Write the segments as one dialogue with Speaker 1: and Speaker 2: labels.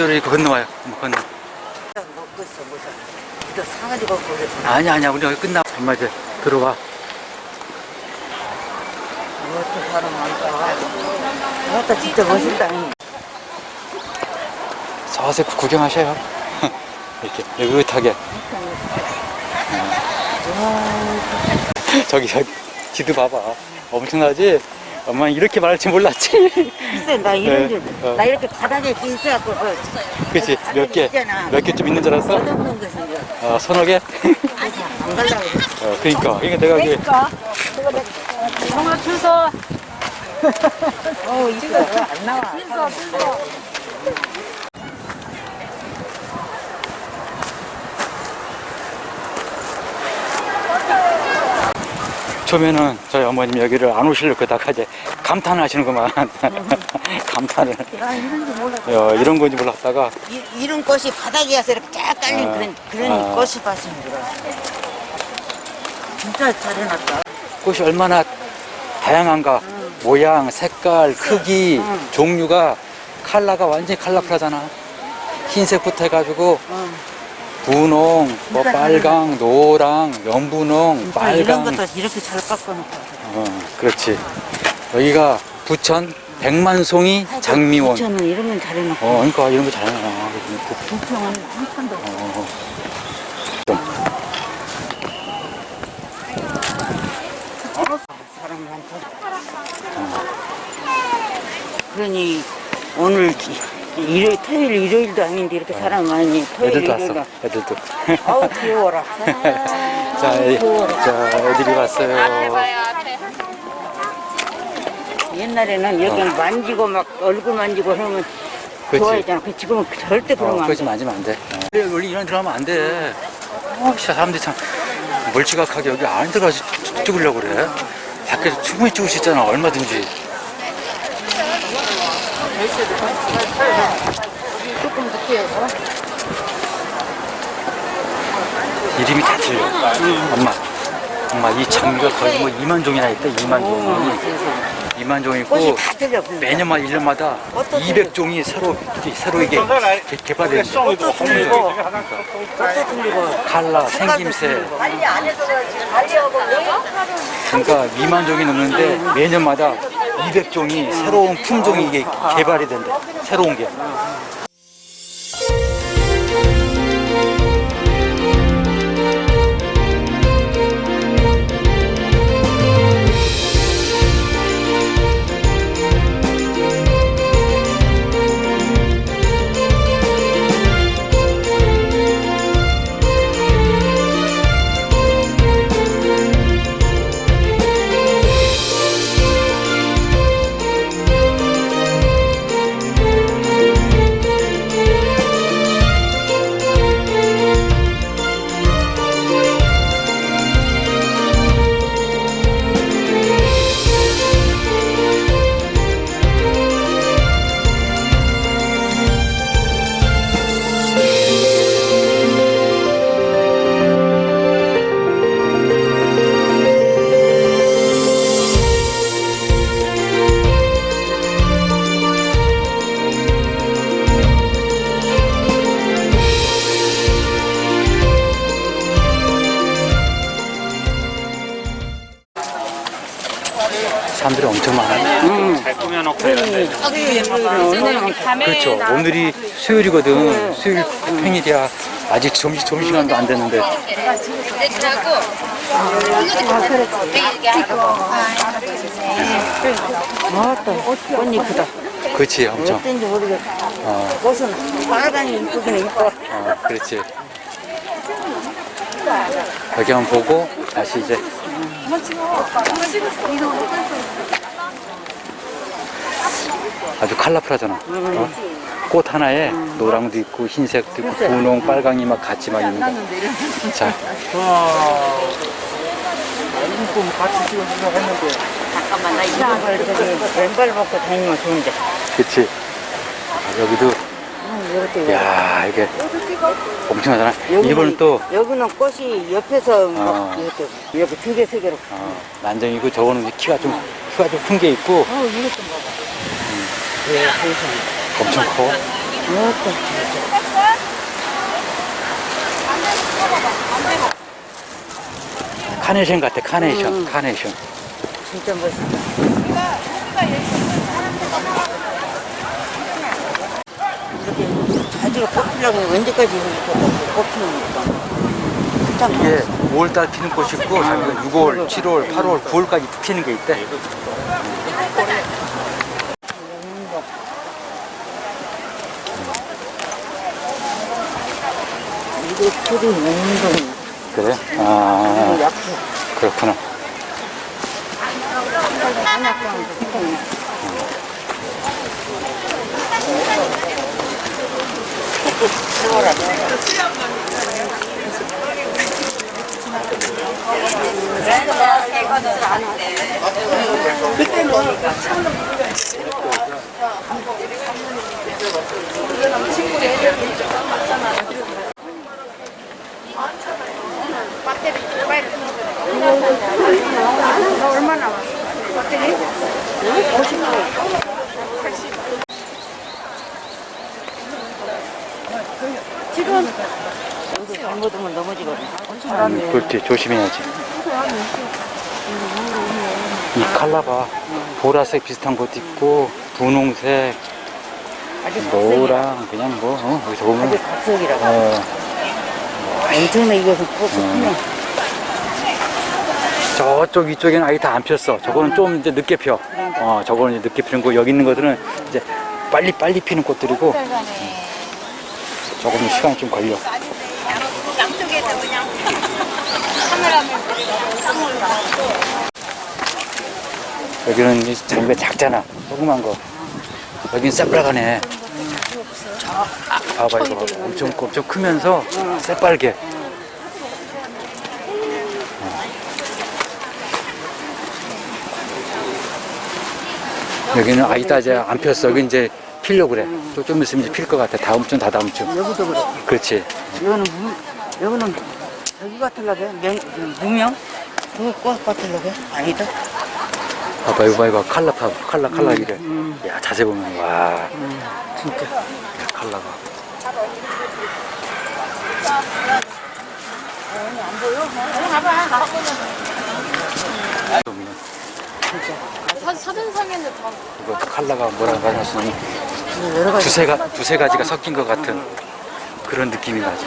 Speaker 1: 이쪽으로 이렇게 건너와요. 한번 건너.
Speaker 2: 먹고 있어 무슨 너 사가지 먹고 그래
Speaker 1: 아니 아니야 우리 여기 끝나. 이제 들어와.
Speaker 2: 어떤 사람 많다 어따 진짜 멋있다
Speaker 1: 서서 구경하셔요. 이렇게 느긋하게. 저기 저기 지도 봐봐. 엄청나지? 엄마 이렇게 말할 줄 몰랐지.
Speaker 2: 글쎄 나 이런
Speaker 1: 네, 어.
Speaker 2: 줄나 이렇게 바닥에 있어갖고 그
Speaker 1: 그치? 몇 개?
Speaker 2: 있잖아.
Speaker 1: 몇 개 좀 있는 줄 알았어?
Speaker 2: 것은 이제
Speaker 1: 어, 서너 개?
Speaker 2: 안 가려고
Speaker 1: 어, 그러니까. 그러니까 내가 이게
Speaker 3: 정말 주소
Speaker 2: 어 이거 왜안 나와
Speaker 1: 처음에는 저희 어머님 여기를 안 오시려고 그러다가 이제 감탄하시는구만. 감탄을.
Speaker 2: 나 이런 줄 몰라
Speaker 1: 어, 이런 건지 몰랐다가
Speaker 2: 이, 이런 꽃이 바닥에 와서 이렇게 쫙 깔린
Speaker 1: 아.
Speaker 2: 그런 그런
Speaker 1: 아.
Speaker 2: 꽃이 그래 진짜 잘 해놨다
Speaker 1: 꽃이 얼마나 다양한가. 모양, 색깔, 크기,
Speaker 2: 응.
Speaker 1: 종류가 컬러가 완전히 컬러풀하잖아. 흰색부터 해가지고
Speaker 2: 응.
Speaker 1: 분홍, 뭐 빨강, 노랑, 연분홍,
Speaker 2: 그러니까 이런
Speaker 1: 빨강.
Speaker 2: 것도 이렇게 잘 깎아놓고
Speaker 1: 어, 그렇지. 여기가 부천 백만송이 장미원.
Speaker 2: 부천은 이런 건 잘 해놓고
Speaker 1: 어, 그러니까 이런 거 잘하나.
Speaker 2: 부천은 한 판도 없어.
Speaker 1: 어.
Speaker 2: 사람 많다. 그러니 오늘 일요일, 토요일, 일요일도 아닌데 이렇게 사람 많이 토요일,
Speaker 1: 애들도
Speaker 2: 일요일
Speaker 1: 왔어. 애들도.
Speaker 2: 아우 귀여워라.
Speaker 1: 자, 애, 자, 애들이 왔어요.
Speaker 2: 옛날에는 여기를 만지고 막 얼굴 만지고 하면
Speaker 1: 그치.
Speaker 2: 좋아했잖아. 그 지금은 절대 그러면
Speaker 1: 어,
Speaker 2: 안
Speaker 1: 그러지
Speaker 2: 돼.
Speaker 1: 만지면 안 돼. 어. 원래 이런 데 들어가면 안 돼. 어, 진짜 사람들이 참 멀찌각하게 여기 안에 들어가서 찍- 찍으려고 그래. 밖에서 충분히 찍을 수 있잖아, 얼마든지.
Speaker 2: 조금 늦게 해서
Speaker 1: 이름이 다 틀려. 엄마. 엄마, 이 장미가 거의 뭐 2만 종이나 있대, 2만 종이. 2만 종
Speaker 2: 꽃이
Speaker 1: 있고,
Speaker 2: 다 틀려.
Speaker 1: 매년마다 1년마다
Speaker 2: 어떤
Speaker 1: 200종이 새로, 이렇게 새로 이게 개- 개발되는 거야.
Speaker 2: 꽃도 틀리고 꽃도 틀리고
Speaker 1: 칼라,
Speaker 2: 색깔도
Speaker 1: 생김새. 그러니까 미만 종이 넘는데 매년마다 200종이 새로운 품종이 개발이 된대. 새로운 게.
Speaker 2: 오늘은
Speaker 1: 그렇죠. 오늘이 수요일이거든. 수요일 평일이야. 아직 점심, 점심시간도 안 됐는데.
Speaker 2: 아따 꽃 이쁘다.
Speaker 1: 그렇지, 엄청.
Speaker 2: 어떤지 모르겠어.
Speaker 1: 어,
Speaker 2: 빨간이 이쁘긴 이뻐.
Speaker 1: 어, 그렇지. 여기 한번 보고 다시 이제 아주 컬러풀하잖아. 어? 꽃 하나에 노랑도 있고 흰색도 있고 분홍, 빨강이 막 같이 막 있는 거. 자,
Speaker 2: 잠깐만 나 이런 걸 저기 왼발 벗고 다니면 좋은데.
Speaker 1: 그치. 아, 여기도,
Speaker 2: 음, 이것도 이거.
Speaker 1: 야 이게 엄청나잖아. 이번은 또
Speaker 2: 여기는 꽃이 옆에서
Speaker 1: 아.
Speaker 2: 막 이렇게 이렇게 두 개, 세 개로.
Speaker 1: 어, 난정이고 저거는 이제 키가 좀 키가 좀 큰 게 있고
Speaker 2: 어, 이것 좀 봐봐.
Speaker 1: 엄청 커.
Speaker 2: 어따.
Speaker 1: 카네이션 같아, 카네이션,
Speaker 2: 음.
Speaker 1: 카네이션.
Speaker 2: 진짜 멋있다. 이렇게 꽃피려고 언제까지 꽃피는? 참
Speaker 1: 이게 5월달 피는 꽃이 있고, 자기가 6월, 7월, 8월, 9월까지 피는 게 있대.
Speaker 2: 이게 풀이 운동,
Speaker 1: 그래? 아. 그렇구나.
Speaker 2: 한약장도 잘못하면 넘어지거든.
Speaker 1: 그렇지, 조심해야지. 이 칼라 봐. 보라색 비슷한 것도 있고, 분홍색,
Speaker 2: 아주
Speaker 1: 노랑, 그냥 뭐, 어, 여기서 보면.
Speaker 2: 각색이라고.
Speaker 1: 어,
Speaker 2: 엄청나 이것은 꽃이 크네.
Speaker 1: 저쪽 위쪽에는 아예 다안 폈어. 저거는 좀 이제 늦게 펴. 어, 저거는 이제 늦게 피는 거. 여기 있는 것들은 이제 빨리 빨리 피는 꽃들이고. 조금 시간이 좀 걸려.
Speaker 3: 양쪽에서 그냥 카메라맨
Speaker 1: 여기는 이 자기가 작잖아. 조그만 거. 여긴 새빨가네. 아, 봐봐 이거. 엄청 엄청 크면서 새빨개. 어. 여기는 아이다 이제 안 폈어. 여기 이제 피려고 그래. 좀- 좀 있으면 이제 필 것 같아. 다음 주, 다다음 주.
Speaker 2: 여기도 그래.
Speaker 1: 그렇지.
Speaker 2: 이거는 무, 여기는 여기 같으려고 해. 명, 무명? 그거 꽃 같으려고 해. 아니다.
Speaker 1: 봐봐 이거 봐 이거 칼라 파 칼라 칼라 이래. 야 자세 보면 와
Speaker 2: 음, 진짜.
Speaker 1: 야, 칼라가.
Speaker 3: 사, 사진상에는 다
Speaker 1: 이거 칼라가 뭐라고 하냐면
Speaker 2: 여러 가지.
Speaker 1: 두세 가 두세 가지가 섞인 것 같은 그런 느낌이 나지.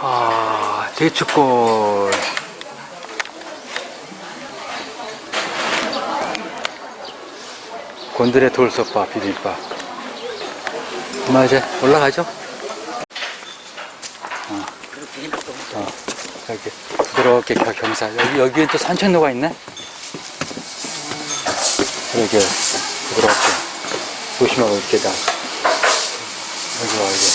Speaker 1: 아, 대추꽃. 곤드레 돌솥밥 비빔밥. 엄마 이제 올라가죠? 어, 어, 여기 부드럽게 겨- 경사. 여기 여기엔 또 산천로가 있네. 이렇게 부드럽게 조심하고 이렇게 다. 여기 와 여기.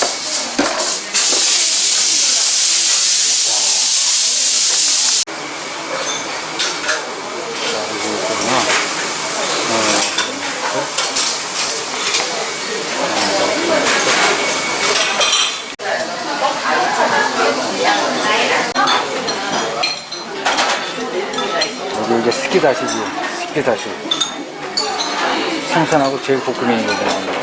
Speaker 1: 이렇게 다시 생산하고 제육 볶음이 이렇게 나옵니다.